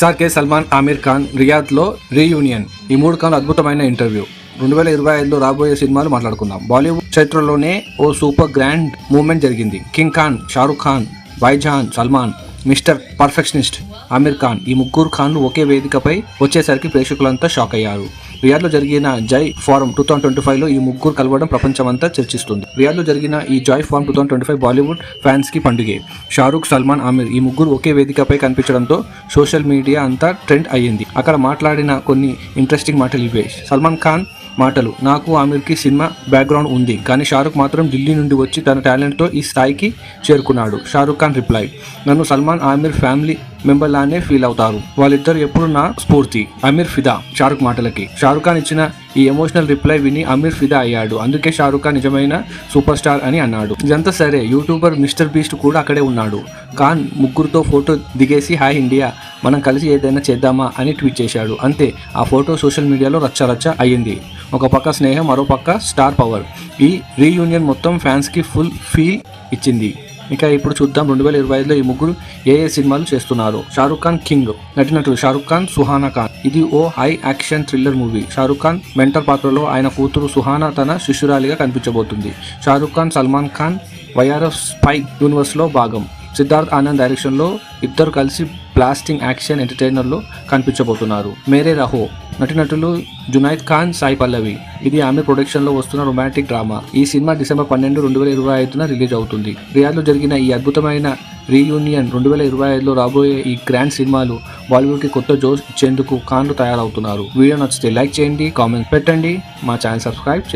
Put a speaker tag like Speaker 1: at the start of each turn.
Speaker 1: SRK Salman Aamir Khan రియాద్లో reunion. ఈ మూడు ఖాన్ అద్భుతమైన ఇంటర్వ్యూ. రెండు వేల ఇరవై ఐదులో రాబోయే సినిమాలు మాట్లాడుకుందాం. బాలీవుడ్ చరిత్రలోనే ఓ సూపర్ గ్రాండ్ మూమెంట్ జరిగింది. కింగ్ ఖాన్ షారుఖ్ ఖాన్ వైజాన్ సల్మాన్ మిస్టర్ పర్ఫెక్షనిస్ట్ ఆమీర్ ఖాన్ ఈ ముగ్గురు ఖాన్లు ఒకే వేదికపై వచ్చేసరికి ప్రేక్షకులంతా షాక్ అయ్యారు. రియాద్లో జరిగిన జై ఫారం టూ థౌసండ్ ట్వంటీ ఫైవ్లో ఈ ముగ్గురు కలవడం ప్రపంచమంతా చర్చిస్తుంది. రియాద్లో జరిగిన ఈ Joy Forum two thousand twenty five Bollywood ఫ్యాన్స్కి పండుగే. షారూఖ్ సల్మాన్ ఆమిర్ ఈ ముగ్గురు ఒకే వేదికపై కనిపించడంతో సోషల్ మీడియా అంతా ట్రెండ్ అయ్యింది. అక్కడ మాట్లాడిన కొన్ని ఇంట్రెస్టింగ్ మాటలు ఇవే. సల్మాన్ ఖాన్ మాటలు. నాకు ఆమీర్కి సినిమా బ్యాక్గ్రౌండ్ ఉంది కానీ షారుఖ్ మాత్రం ఢిల్లీ నుండి వచ్చి తన టాలెంట్తో ఈ స్థాయికి చేరుకున్నాడు షారుఖ్ ఖాన్ రిప్లై. నన్ను సల్మాన్ ఆమీర్ ఫ్యామిలీ మెంబర్ లానే ఫీల్ అవుతారు. వాళ్ళిద్దరు ఎప్పుడు నా స్ఫూర్తి. అమీర్ ఫిదా షారుఖ్ మాటలకి. షారుఖ్ ఖాన్ ఇచ్చిన ఈ ఎమోషనల్ రిప్లై విని అమీర్ ఫిదా అయ్యాడు. అందుకే షారుఖ్ ఖాన్ నిజమైన సూపర్ స్టార్ అని అన్నాడు. ఇదంతా సరే యూట్యూబర్ మిస్టర్ బీస్ట్ కూడా అక్కడే ఉన్నాడు. ఖాన్ ముగ్గురుతో ఫోటో దిగేసి హాయ్ ఇండియా మనం కలిసి ఏదైనా చేద్దామా? అని ట్వీట్ చేశాడు. అంతే ఆ ఫోటో సోషల్ మీడియాలో రచ్చ రచ్చ అయ్యింది. ఒక పక్క స్నేహం మరో పక్క స్టార్ పవర్. ఈ రీయూనియన్ మొత్తం ఫ్యాన్స్కి ఫుల్ ఫీల్ ఇచ్చింది. ఇక ఇప్పుడు చూద్దాం రెండు వేల ఇరవై ఐదులో ఈ ముగ్గురు ఏ ఏ సినిమాలు చేస్తున్నారు. షారుఖ్ ఖాన్ కింగ్ నటినటులు షారుఖ్ ఖాన్ సుహానా ఖాన్. ఇది ఓ high action thriller movie. Shahrukh Khan mentor పాత్రలో ఆయన కూతురు సుహానా తన శిష్యురాలిగా కనిపించబోతుంది. షారుఖ్ ఖాన్ సల్మాన్ ఖాన్ వైఆర్ఎఫ్ స్పై యూనివర్స్లో భాగం. సిద్ధార్థ్ ఆనంద్ డైరెక్షన్లో ఇద్దరు కలిసి బ్లాస్టింగ్ యాక్షన్ ఎంటర్టైనర్లో కనిపించబోతున్నారు. మేరే రహో నటినటులు జునైద్ ఖాన్ సాయి పల్లవి. ఇది ఆమె ప్రొడక్షన్లో వస్తున్న రొమాంటిక్ డ్రామా. ఈ సినిమా డిసెంబర్ పన్నెండు రెండు వేల ఇరవై ఐదున రిలీజ్ అవుతుంది రియాద్లో జరిగిన ఈ అద్భుతమైన రీయూనియన్ రెండు వేల ఇరవై ఐదులో రాబోయే ఈ గ్రాండ్ సినిమాలు బాలీవుడ్కి కొత్త జోష్ ఇచ్చేందుకు ఖాన్లు తయారవుతున్నారు. వీడియో నచ్చితే లైక్ చేయండి కామెంట్ పెట్టండి. మా ఛానల్ సబ్స్క్రైబ్ చేసి